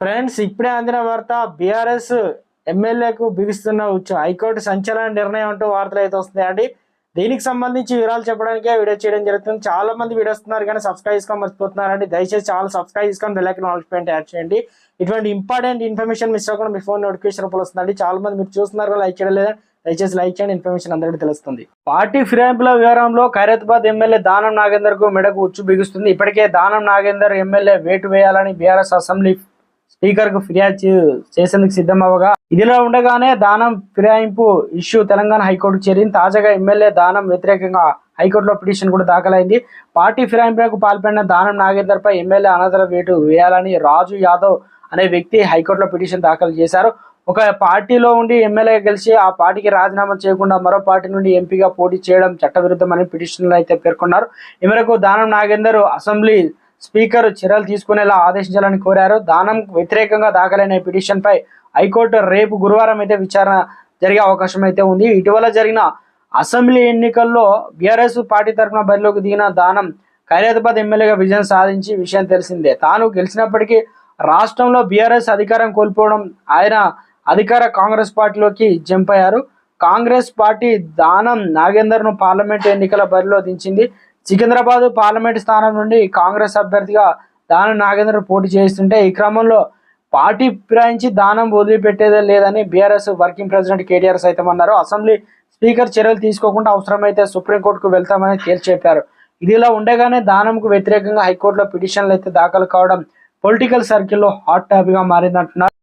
Friends ఇప్పుడే అందిన వార్త బీఆర్ఎస్ ఎమ్మెల్యేకు బిగిస్తున్న ఉచ్చు. హైకోర్టు సంచలన నిర్ణయం అంటూ వార్తలు అయితే వస్తున్నాయండి. దీనికి సంబంధించి వివరాలు చెప్పడానికే వీడియో చేయడం జరుగుతుంది. చాలా మంది వీడియో వస్తున్నారు కానీ సబ్స్క్రైబ్ చేసుకొని మర్చిపోతున్నారండి. దయచేసి చాలా సబ్స్క్రైబ్ చేసుకొని బెల్లైకన్ నాలెడ్జ్మెంట్ యాడ్ చేయండి. ఇటువంటి ఇంపార్టెంట్ ఇన్ఫర్మేషన్ మిస్ అవ్వకుండా మీ ఫోన్ నోటిఫికేషన్ రూపంలో వస్తుందండి. చాలా మంది మీరు చూస్తున్నారు లైక్ చేయడం లేదా దయచేసి లైక్ చేయండి. ఇన్ఫర్మేషన్ అందరికీ తెలుస్తుంది. పార్టీ ఫిరాయింపుల వివరంలో ఖైరతాబాద్ ఎమ్మెల్యే దానం నాగేందర్కు మెడకు ఉచ్చు బిగుస్తుంది. ఇప్పటికే దానం నాగేందర్ ఎమ్మెల్యే వేటు వేయాలని బీఆర్ఎస్ అసెంబ్లీ స్పీకర్కు ఫిర్యాదు చేసేందుకు చేసేందుకు సిద్ధమవగా ఇదిలో ఉండగానే దానం ఫిరాయింపు ఇష్యూ తెలంగాణ హైకోర్టు చేరింది. తాజాగా ఎమ్మెల్యే దానం వ్యతిరేకంగా హైకోర్టులో పిటిషన్ కూడా దాఖలైంది. పార్టీ ఫిరాయింపులకు పాల్పడిన దానం నాగేందర్ పై ఎమ్మెల్యే అనంతర వేటు వేయాలని రాజు యాదవ్ అనే వ్యక్తి హైకోర్టులో పిటిషన్ దాఖలు చేశారు. ఒక పార్టీలో ఉండి ఎమ్మెల్యే గెలిచి ఆ పార్టీకి రాజీనామా చేయకుండా మరో పార్టీ నుండి ఎంపీగా పోటీ చేయడం చట్టవిరుద్ధమని పిటిషన్లు అయితే పేర్కొన్నారు. ఈ మేరకు దానం నాగేందర్ అసెంబ్లీ స్పీకర్ చర్యలు తీసుకునేలా ఆదేశించాలని కోరారు. దానం వ్యతిరేకంగా దాఖలైన పిటిషన్పై పిటిషన్ పై హైకోర్టు రేపు గురువారం అయితే విచారణ జరిగే అవకాశం అయితే ఉంది. ఇటీవల జరిగిన అసెంబ్లీ ఎన్నికల్లో బీఆర్ఎస్ పార్టీ తరఫున బరిలోకి దిగిన దానం ఖైరాబాద్ ఎమ్మెల్యేగా విజయం సాధించి విషయం తెలిసిందే. తాను గెలిచినప్పటికీ రాష్ట్రంలో బీఆర్ఎస్ అధికారం కోల్పోవడం ఆయన అధికార కాంగ్రెస్ పార్టీలోకి జంప్ అయ్యారు. కాంగ్రెస్ పార్టీ దానం నాగేందర్ను పార్లమెంట్ ఎన్నికల బరిలో దించింది. సికింద్రాబాద్ పార్లమెంట్ స్థానం నుండి కాంగ్రెస్ అభ్యర్థిగా దానం నాగేంద్ర పోటీ చేస్తుంటే ఈ క్రమంలో పార్టీ ఫిరాయించి దానం వదిలిపెట్టేదే లేదని బీఆర్ఎస్ వర్కింగ్ ప్రెసిడెంట్ కేటీఆర్ సైతం అన్నారు. అసెంబ్లీ స్పీకర్ చర్యలు తీసుకోకుండా అవసరమైతే సుప్రీంకోర్టుకు వెళ్తామని తేల్చి చెప్పారు. ఇదిలా ఉండగానే దానంకు వ్యతిరేకంగా హైకోర్టులో పిటిషన్లు అయితే దాఖలు కావడం పొలిటికల్ సర్కిల్లో హాట్ టాపిక్గా మారిందంటున్నారు.